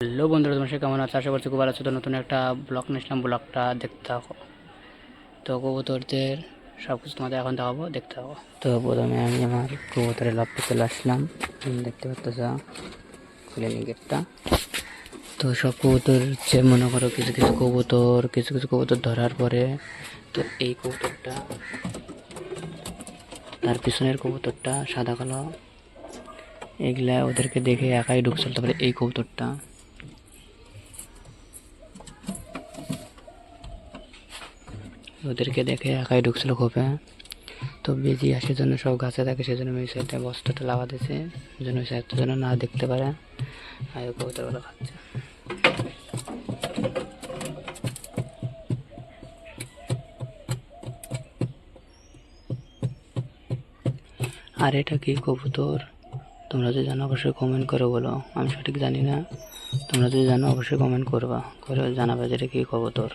Hello বন্ধুরা, তোমার সাথে কেমন আছো? আশা করছি খুব ভালো আছো। তো নতুন একটা ব্লগ নিয়েছিলাম ব্লগটা দেখতে থাকো। তো কবুতরদের সব কিছু তোমাদের এখন দেখাবো, দেখতে থাকো। তো প্রথমে আমি আমার কবুতরের লপে চলে আসলাম। দেখতে পাচ্ছ, খুলে নি গেটটা। তো সব কবুতর যে মনে করো কিছু কিছু কবুতর, কিছু কিছু কবুতর ধরার পরে, তো এই কবুতরটা, তার পিছনের কবুতরটা সাদা কালো, এগুলা ওদেরকে দেখে একাই ঢুকছিল তারপরে এই কবুতরটা। ওদেরকে দেখে একাই ঢুকছিল খোপে। তো বেজি আসার জন্য সব গাছে থাকে, সেজন্য ওই সাইডে বস্তাটা লাভা দিয়েছি। যেন ওই সাইডটা যেন না দেখতে পারে। আর কবুতরগুলো খাচ্ছে। আর এটা কি কবুতর? তোমরা যদি জানো, অবশ্যই কমেন্ট করে বলো। আমি সঠিক জানি না। তোমরা যদি জানো, অবশ্যই কমেন্ট করবা। করে জানাবে যে এটা কি কবুতর।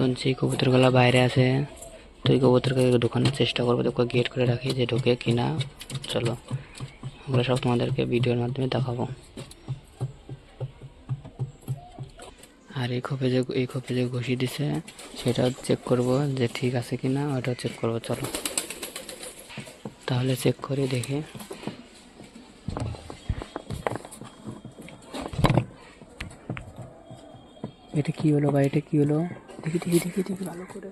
তো যে কবুতরগুলো বাইরে আছে। তো এই কবুতরকে ঢোকানোর চেষ্টা করব তো গেট করে রাখি যে ঢোকে কিনা। চলো ওগুলো সব তোমাদেরকে ভিডিওর মাধ্যমে দেখাবো। আর এই খোপে যে, এই খোপে যে ঘষি দিছে, সেটাও চেক করব যে ঠিক আছে কিনা, ওটাও চেক করব, চলো। তাহলে চেক করে, দেখে। এটা কি হলো বা এটা কি হলো? দেখি দেখি দেখি দেখি ভালো করে।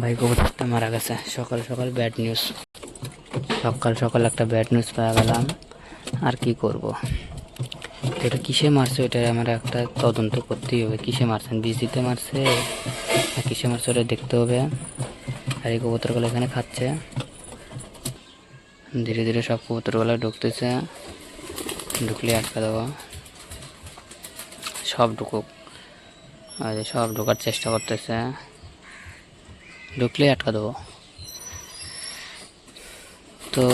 ভাই, কবুতরটা মারা গেছে। সকাল সকাল ব্যাড নিউজ সকাল সকাল একটা ব্যাড নিউজ পাওয়া গেলাম। আর কি করব? এটা কিসে মারছে? এটা আমার একটা তদন্ত করতেই হবে। কিসে মারছেন? বিজিতে মারছে? কিসে মারছে? ওটা দেখতে হবে। আর এই কবুতরগুলো এখানে খাচ্ছে। ধীরে ধীরে সব কবুতরগুলো ঢুকতেছে। ঢুকলে আটকা দেবো। সব ঢুকুক। আর সব ঢোকার চেষ্টা করতেছে। ঢুকলে আটকা দেবো। তো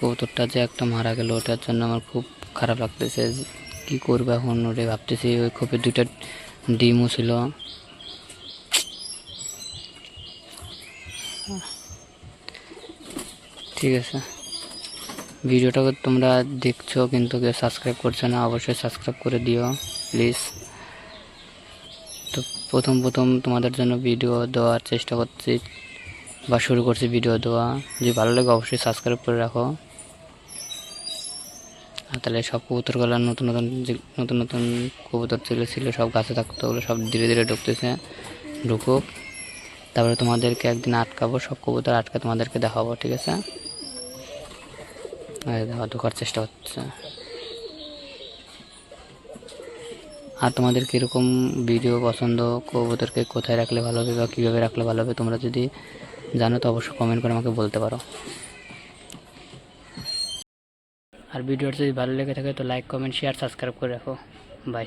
কবুতরটা যে একটা মারা গেল, ওটার জন্য আমার খুব খারাপ লাগতেছে। কি করব এখন? ওটাই ভাবতেছি। ওই খোপে দুইটা ডিমও ছিল। ঠিক আছে। ভিডিওটা তোমরা দেখছ কিন্তু কেউ সাবস্ক্রাইব করছ না, অবশ্যই সাবস্ক্রাইব করে দিও প্লিজ তো প্রথম প্রথম তোমাদের জন্য ভিডিও দেওয়ার চেষ্টা করছি বা শুরু করছি ভিডিও দেওয়া। যদি ভালো লাগে অবশ্যই সাবস্ক্রাইব করে রাখো। আর তাহলে সব কবুতরগুলো নতুন নতুন যে, নতুন নতুন কবুতর ছিল ছিল সব গাছে থাকতো, ওগুলো সব ধীরে ধীরে ঢুকতেছে, ঢুকুক। তারপরে তোমাদেরকে একদিন আটকাবো, সব কবুতর আটকে তোমাদেরকে দেখাবো, ঠিক আছে? ঢোকার চেষ্টা হচ্ছে। আর তোমাদের কীরকম ভিডিও পছন্দ, কবুতরকে কোথায় রাখলে ভালো হবে বা কীভাবে রাখলে ভালো হবে, তোমরা যদি জানো, তো অবশ্যই কমেন্ট করে আমাকে বলতে পারো। আর ভিডিওটা যদি ভালো লেগে থাকে, তো লাইক কমেন্ট শেয়ার সাবস্ক্রাইব করে রাখো। বাই